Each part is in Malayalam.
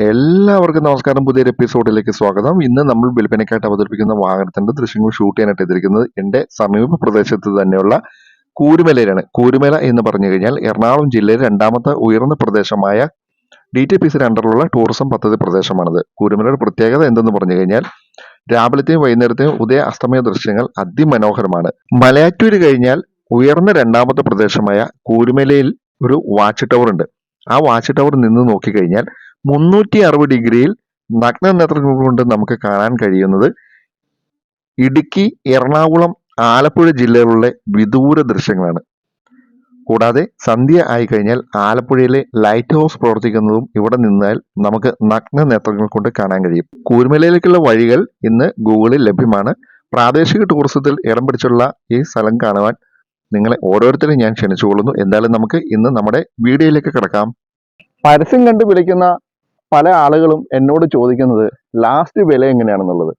എല്ലാവർക്കും നമസ്കാരം. പുതിയൊരു എപ്പിസോഡിലേക്ക് സ്വാഗതം. ഇന്ന് നമ്മൾ വിൽപ്പനയ്ക്കായിട്ട് അവതരിപ്പിക്കുന്ന വാഹനത്തിന്റെ ദൃശ്യങ്ങൾ ഷൂട്ട് ചെയ്യാനായിട്ട് എത്തിയിരിക്കുന്നത് എന്റെ സമീപ പ്രദേശത്ത് തന്നെയുള്ള കൂരുമലയിലാണ്. കൂരുമല എന്ന് പറഞ്ഞു കഴിഞ്ഞാൽ എറണാകുളം ജില്ലയിലെ രണ്ടാമത്തെ ഉയർന്ന പ്രദേശമായ ഡി ടി പി സിയുടെ അണ്ടറിലുള്ള ടൂറിസം പദ്ധതി പ്രദേശമാണിത്. കൂരുമലയുടെ പ്രത്യേകത എന്തെന്ന് പറഞ്ഞു കഴിഞ്ഞാൽ രാവിലത്തെയും വൈകുന്നേരത്തെയും ഉദയ അസ്തമയ ദൃശ്യങ്ങൾ അതിമനോഹരമാണ്. മലയാറ്റൂര് കഴിഞ്ഞാൽ ഉയർന്ന രണ്ടാമത്തെ പ്രദേശമായ കൂരുമലയിൽ ഒരു വാച്ച് ടവർ ഉണ്ട്. ആ വാച്ച് ടവർ നിന്ന് നോക്കിക്കഴിഞ്ഞാൽ മുന്നൂറ്റി അറുപത് ഡിഗ്രിയിൽ നഗ്ന നേത്രങ്ങൾ കൊണ്ട് നമുക്ക് കാണാൻ കഴിയുന്നത് ഇടുക്കി എറണാകുളം ആലപ്പുഴ ജില്ലകളിലെ വിദൂര ദൃശ്യങ്ങളാണ്. കൂടാതെ സന്ധ്യ ആയി കഴിഞ്ഞാൽ ആലപ്പുഴയിലെ ലൈറ്റ് ഹൗസ് പ്രവർത്തിക്കുന്നതും ഇവിടെ നിന്നാൽ നമുക്ക് നഗ്ന നേത്രങ്ങൾ കൊണ്ട് കാണാൻ കഴിയും. കൂർമലയിലേക്കുള്ള വഴികൾ ഇന്ന് ഗൂഗിളിൽ ലഭ്യമാണ്. പ്രാദേശിക ടൂറിസത്തിൽ ഇടം പിടിച്ചുള്ള ഈ സ്ഥലം കാണുവാൻ നിങ്ങളെ ഓരോരുത്തരും ഞാൻ ക്ഷണിച്ചുകൊള്ളുന്നു. എന്തായാലും നമുക്ക് ഇന്ന് നമ്മുടെ വീഡിയോയിലേക്ക് കിടക്കാം. പരസ്യം കണ്ട് വിളിക്കുന്ന പല ആളുകളും എന്നോട് ചോദിക്കുന്നത് ലാസ്റ്റ് വില എങ്ങനെയാണെന്നുള്ളത്?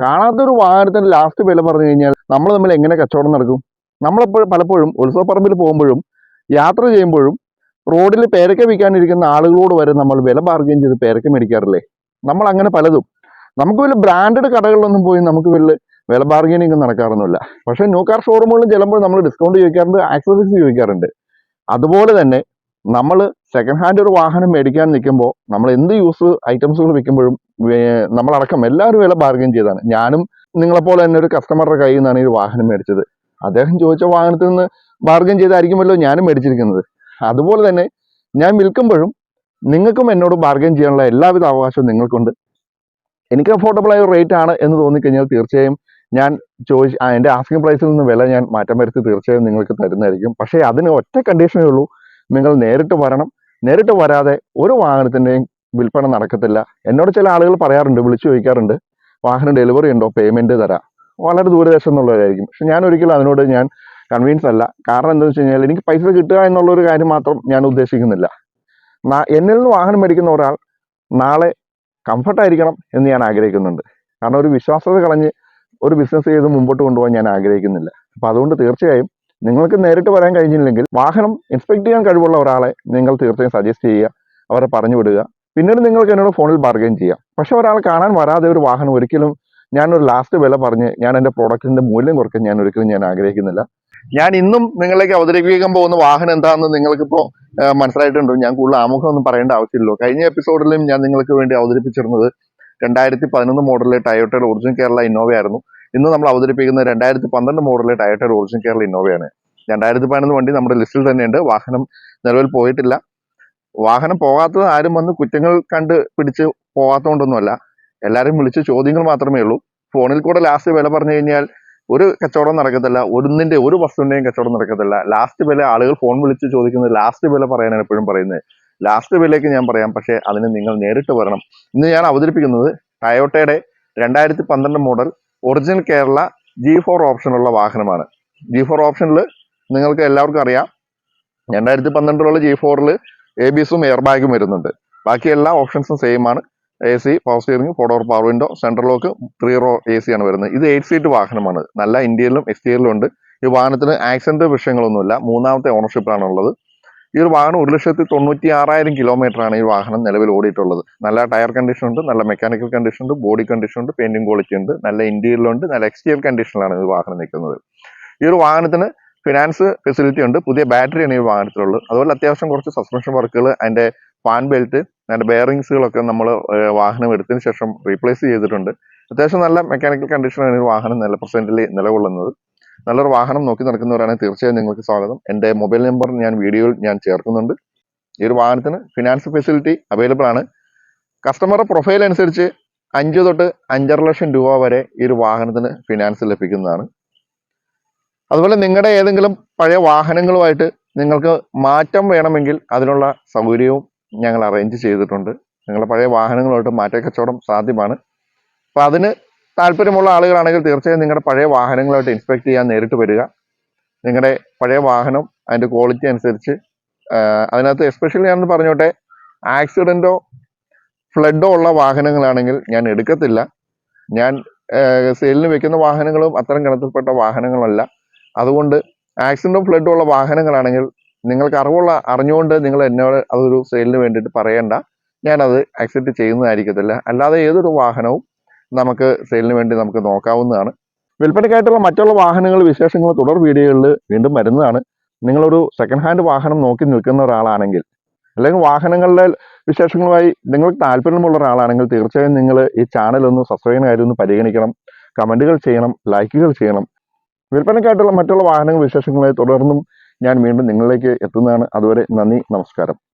കാണാത്തൊരു വാഹനത്തിന് ലാസ്റ്റ് വില പറഞ്ഞു കഴിഞ്ഞാൽ നമ്മൾ തമ്മിൽ എങ്ങനെ കച്ചവടം നടക്കും? നമ്മളെപ്പോഴും പലപ്പോഴും ഉത്സവപ്പറമ്പിൽ പോകുമ്പോഴും യാത്ര ചെയ്യുമ്പോഴും റോഡിൽ പേരക്ക വിൽക്കാനിരിക്കുന്ന ആളുകളോട് വരെ നമ്മൾ വില ബാർഗെയിൻ ചെയ്ത് പേരക്ക മേടിക്കാറില്ലേ? നമ്മൾ അങ്ങനെ പലതും. നമുക്ക് വലിയ ബ്രാൻഡഡ് കടകളിലൊന്നും പോയി നമുക്ക് വലിയ വില ബാർഗെയിനിങ് നടക്കാറൊന്നുമില്ല. പക്ഷേ ന്യൂ കാർ ഷോറൂമുകളിൽ ചെല്ലുമ്പോൾ നമ്മൾ ഡിസ്കൗണ്ട് ചോദിക്കാറുണ്ട് ആക്സസറീസ് ചോദിക്കാറുണ്ട്. അതുപോലെ തന്നെ നമ്മൾ സെക്കൻഡ് ഹാൻഡ് ഒരു വാഹനം മേടിക്കാൻ നിൽക്കുമ്പോൾ നമ്മൾ എന്ത് യൂസ് ഐറ്റംസുകൾ വിൽക്കുമ്പോഴും നമ്മളടക്കം എല്ലാവരും വില ബാർഗൈൻ ചെയ്താണ് ഞാനും നിങ്ങളെപ്പോലെ തന്നെ ഒരു കസ്റ്റമറുടെ കയ്യിൽ നിന്നാണ് ഈ വാഹനം മേടിച്ചത്. അദ്ദേഹം ചോദിച്ച വാഹനത്തിൽ നിന്ന് ബാർഗൈൻ ചെയ്തായിരിക്കുമല്ലോ ഞാനും മേടിച്ചിരിക്കുന്നത്. അതുപോലെ തന്നെ ഞാൻ വിൽക്കുമ്പോഴും നിങ്ങൾക്കും എന്നോട് ബാർഗൈൻ ചെയ്യാനുള്ള എല്ലാവിധ അവകാശവും നിങ്ങൾക്കുണ്ട്. എനിക്ക് അഫോർഡബിൾ ആയ റേറ്റ് ആണ് എന്ന് തോന്നിക്കഴിഞ്ഞാൽ തീർച്ചയായും ഞാൻ ചോദിച്ച് എന്റെ ആസ്കിംഗ് പ്രൈസിൽ നിന്ന് വില ഞാൻ മാറ്റം വരുത്തി തീർച്ചയായും നിങ്ങൾക്ക് തരുന്നതായിരിക്കും. പക്ഷേ അതിന് ഒറ്റ കണ്ടീഷനേ ഉള്ളൂ. നിങ്ങൾ നേരിട്ട് വരണം. നേരിട്ട് വരാതെ ഒരു വാഹനത്തിന്റെയും വിൽപ്പന നടക്കത്തില്ല. എന്നോട് ചില ആളുകൾ പറയാറുണ്ട് വിളിച്ചു ചോദിക്കാറുണ്ട് വാഹനം ഡെലിവറി ഉണ്ടോ പേയ്മെന്റ് തരാം. വളരെ ദൂരദേശം എന്നുള്ളവരായിരിക്കും. പക്ഷെ ഞാൻ ഒരിക്കലും അതിനോട് ഞാൻ കൺവീൻസ് അല്ല. കാരണം എന്താണെന്ന് വെച്ച് കഴിഞ്ഞാൽ എനിക്ക് പൈസ കിട്ടുക എന്നുള്ളൊരു കാര്യം മാത്രം ഞാൻ ഉദ്ദേശിക്കുന്നില്ല. എന്നിൽ നിന്ന് വാഹനം മേടിക്കുന്ന ഒരാൾ നാളെ കംഫർട്ടായിരിക്കണം എന്ന് ഞാൻ ആഗ്രഹിക്കുന്നുണ്ട്. കാരണം ഒരു വിശ്വാസത കളഞ്ഞ് ഒരു ബിസിനസ് ചെയ്ത് മുമ്പോട്ട് കൊണ്ടുപോകാൻ ഞാൻ ആഗ്രഹിക്കുന്നില്ല. അപ്പോൾ അതുകൊണ്ട് തീർച്ചയായും നിങ്ങൾക്ക് നേരിട്ട് വരാൻ കഴിഞ്ഞില്ലെങ്കിൽ വാഹനം ഇൻസ്പെക്ട് ചെയ്യാൻ കഴിവുള്ള ഒരാളെ നിങ്ങൾ തീർച്ചയായും സജസ്റ്റ് ചെയ്യുക അവരെ പറഞ്ഞു വിടുക. പിന്നീട് നിങ്ങൾക്ക് എന്നോട് ഫോണിൽ ബാർഗെയിൻ ചെയ്യാം. പക്ഷെ ഒരാൾ കാണാൻ വരാതെ ഒരു വാഹനം ഒരിക്കലും ഞാൻ ഒരു ലാസ്റ്റ് വില പറഞ്ഞ് ഞാൻ എന്റെ പ്രോഡക്റ്റിന്റെ മൂല്യം കുറയ്ക്കാൻ ഞാൻ ഒരിക്കലും ഞാൻ ആഗ്രഹിക്കുന്നില്ല. ഞാൻ ഇന്നും നിങ്ങളിലേക്ക് അവതരിപ്പിക്കാൻ പോകുന്ന വാഹനം എന്താണെന്ന് നിങ്ങൾക്കിപ്പോൾ മനസ്സിലായിട്ടുണ്ട്? ഞാൻ കൂടുതൽ ആമുഖം ഒന്നും പറയേണ്ട ആവശ്യമില്ലല്ലോ. കഴിഞ്ഞ എപ്പിസോഡിലും ഞാൻ നിങ്ങൾക്ക് വേണ്ടി അവതരിപ്പിച്ചിരുന്നത് രണ്ടായിരത്തി പതിനൊന്ന് മോഡലിലെ ടയോട്ടയുടെ ഒറിജിനൽ കേരള ഇന്നോവ ആയിരുന്നു. ഇന്ന് നമ്മൾ അവതരിപ്പിക്കുന്ന രണ്ടായിരത്തി പന്ത്രണ്ട് മോഡലിലെ ടയോട്ടയുടെ ഒറിജിനൽ കേരള ഇന്നോവയാണ് രണ്ടായിരത്തി പതിനൊന്ന് വണ്ടി നമ്മുടെ ലിസ്റ്റിൽ തന്നെയുണ്ട്. വാഹനം നിലവിൽ പോയിട്ടില്ല. വാഹനം പോകാത്തത് ആരും വന്ന് കുറ്റങ്ങൾ കണ്ട് പിടിച്ച് പോകാത്തതുകൊണ്ടൊന്നുമല്ല എല്ലാവരും വിളിച്ച് ചോദ്യങ്ങൾ മാത്രമേ ഉള്ളൂ. ഫോണിൽ കൂടെ ലാസ്റ്റ് വില പറഞ്ഞു കഴിഞ്ഞാൽ ഒരു കച്ചവടം നടക്കത്തില്ല. ഒന്നിന്റെ ഒരു വസ്തുവിന്റെയും കച്ചവടം നടക്കത്തില്ല. ലാസ്റ്റ് വില ആളുകൾ ഫോൺ വിളിച്ച് ചോദിക്കുന്നത് ലാസ്റ്റ് വില പറയാനാണ് എപ്പോഴും പറയുന്നത്. ലാസ്റ്റ് വിലയ്ക്ക് ഞാൻ പറയാം. പക്ഷേ അതിന് നിങ്ങൾ നേരിട്ട് വരണം. ഇന്ന് ഞാൻ അവതരിപ്പിക്കുന്നത് ടയോട്ടയുടെ രണ്ടായിരത്തി പന്ത്രണ്ട് model original Kerala G four ഓപ്ഷനുള്ള വാഹനമാണ്. ജി ഫോർ ഓപ്ഷനിൽ നിങ്ങൾക്ക് എല്ലാവർക്കും അറിയാം. രണ്ടായിരത്തി പന്ത്രണ്ടിലുള്ള ജി ഫോറിൽ എ ബിസും എയർ ബാഗും വരുന്നുണ്ട്. ബാക്കി എല്ലാ ഓപ്ഷൻസും സെയിം ആണ്. A C power steering four door power window central lock three row A C ആണ് വരുന്നത്. ഇത് എയ്റ്റ് സീറ്റ് വാഹനമാണ്. നല്ല ഇന്ത്യയിലും എക്സ്റ്റീരിയലും ഉണ്ട്. ഈ വാഹനത്തിന് ആക്സിഡന്റ് വിഷയങ്ങളൊന്നുമില്ല. മൂന്നാമത്തെ ഓണർഷിപ്പിലാണ് ഉള്ളത് ഈ ഒരു വാഹനം ഒരു ലക്ഷത്തി തൊണ്ണൂറ്റി ആറായിരം കിലോമീറ്റർ ആണ് ഈ വാഹനം നിലവിൽ ഓടിയിട്ടുള്ളത്. നല്ല ടയർ കണ്ടീഷൻ ഉണ്ട് നല്ല മെക്കാനിക്കൽ കണ്ടീഷൻ ഉണ്ട് ബോഡി കണ്ടീഷൻ ഉണ്ട് പെയിന്റിംഗ് ക്വാളിറ്റി ഉണ്ട് നല്ല ഇന്ത്യയിലുണ്ട് നല്ല എക്സ്റ്റീരിയർ കണ്ടീഷനിലാണ് ഈ വാഹനം നിൽക്കുന്നത്. ഈ ഒരു വാഹനത്തിന് ഫിനാൻസ് ഫെസിലിറ്റി ഉണ്ട് പുതിയ ബാറ്ററിയാണ് ഈ വാഹനത്തിലുള്ളത്. അതുപോലെ അത്യാവശ്യം കുറച്ച് സസ്പെൻഷൻ വർക്കുകൾ അതിന്റെ ഫാൻ ബെൽറ്റ് അതിന്റെ ബെയറിങ്സുകളൊക്കെ നമ്മൾ വാഹനം എടുത്തതിന് ശേഷം റീപ്ലേസ് ചെയ്തിട്ടുണ്ട്. അത്യാവശ്യം നല്ല മെക്കാനിക്കൽ കണ്ടീഷനാണ് ഈ വാഹനം നില പ്രസന്റിൽ നിലകൊള്ളുന്നത്. നല്ലൊരു വാഹനം നോക്കി നടക്കുന്നവരാണെങ്കിൽ തീർച്ചയായും നിങ്ങൾക്ക് സ്വാഗതം. എന്റെ മൊബൈൽ നമ്പർ ഞാൻ വീഡിയോയിൽ ഞാൻ ചേർക്കുന്നുണ്ട്. ഈ ഒരു വാഹനത്തിന് ഫിനാൻസ് ഫെസിലിറ്റി അവൈലബിൾ ആണ്. കസ്റ്റമറുടെ പ്രൊഫൈൽ അനുസരിച്ച് അഞ്ച് തൊട്ട് അഞ്ചര ലക്ഷം രൂപ വരെ ഈ ഒരു വാഹനത്തിന് ഫിനാൻസ് ലഭിക്കുന്നതാണ്. അതുപോലെ നിങ്ങളുടെ ഏതെങ്കിലും പഴയ വാഹനങ്ങളുമായിട്ട് നിങ്ങൾക്ക് മാറ്റം വേണമെങ്കിൽ അതിനുള്ള സൗകര്യവും ഞങ്ങൾ അറേഞ്ച് ചെയ്തിട്ടുണ്ട്. നിങ്ങളുടെ പഴയ വാഹനങ്ങളുമായിട്ട് മാറ്റ കച്ചവടം സാധ്യമാണ്. അപ്പോൾ അതിന് താല്പര്യമുള്ള ആളുകളാണെങ്കിൽ തീർച്ചയായും നിങ്ങളുടെ പഴയ വാഹനങ്ങളായിട്ട് ഇൻസ്പെക്ട് ചെയ്യാൻ നേരിട്ട് വരിക. നിങ്ങളുടെ പഴയ വാഹനം അതിന്റെ ക്വാളിറ്റി അനുസരിച്ച് അതിനകത്ത് എസ്പെഷ്യലി ഞാനൊന്ന് പറഞ്ഞോട്ടെ ആക്സിഡന്റോ ഫ്ലഡോ ഉള്ള വാഹനങ്ങളാണെങ്കിൽ ഞാൻ എടുക്കത്തില്ല. ഞാൻ സെയിലിന് വെക്കുന്ന വാഹനങ്ങളും അത്തരം ഗണത്തിൽപ്പെട്ട വാഹനങ്ങളല്ല. അതുകൊണ്ട് ആക്സിഡന്റും ഫ്ലഡും ഉള്ള വാഹനങ്ങളാണെങ്കിൽ നിങ്ങൾക്ക് അറിവുള്ള അറിഞ്ഞുകൊണ്ട് നിങ്ങൾ എന്നോട് അതൊരു സെയിലിന് വേണ്ടിയിട്ട് പറയേണ്ട. ഞാനത് അക്സെപ്റ്റ് ചെയ്യുന്നതായിരിക്കത്തില്ല. അല്ലാതെ ഏതൊരു വാഹനവും നമുക്ക് സെയിലിന് വേണ്ടി നമുക്ക് നോക്കാവുന്നതാണ്. വിൽപ്പനയ്ക്കായിട്ടുള്ള മറ്റുള്ള വാഹനങ്ങൾ വിശേഷങ്ങൾ തുടർ വീഡിയോകളിൽ വീണ്ടും വരുന്നതാണ്. നിങ്ങളൊരു സെക്കൻഡ് ഹാൻഡ് വാഹനം നോക്കി നിൽക്കുന്ന ഒരാളാണെങ്കിൽ അല്ലെങ്കിൽ വാഹനങ്ങളുടെ വിശേഷങ്ങളുമായി നിങ്ങൾക്ക് താല്പര്യമുള്ള ഒരാളാണെങ്കിൽ തീർച്ചയായും നിങ്ങൾ ഈ ചാനൽ ഒന്ന് സബ്സ്ക്രൈബ് ചെയ്യുന്ന കാര്യം ഒന്ന് പരിഗണിക്കണം. കമന്റുകൾ ചെയ്യണം ലൈക്കുകൾ ചെയ്യണം. വിൽപ്പനയ്ക്കായിട്ടുള്ള മറ്റുള്ള വാഹനങ്ങൾ വിശേഷങ്ങളെ തുടർന്നും ഞാൻ വീണ്ടും നിങ്ങളിലേക്ക് എത്തുന്നതാണ്. അതുവരെ നന്ദി നമസ്കാരം.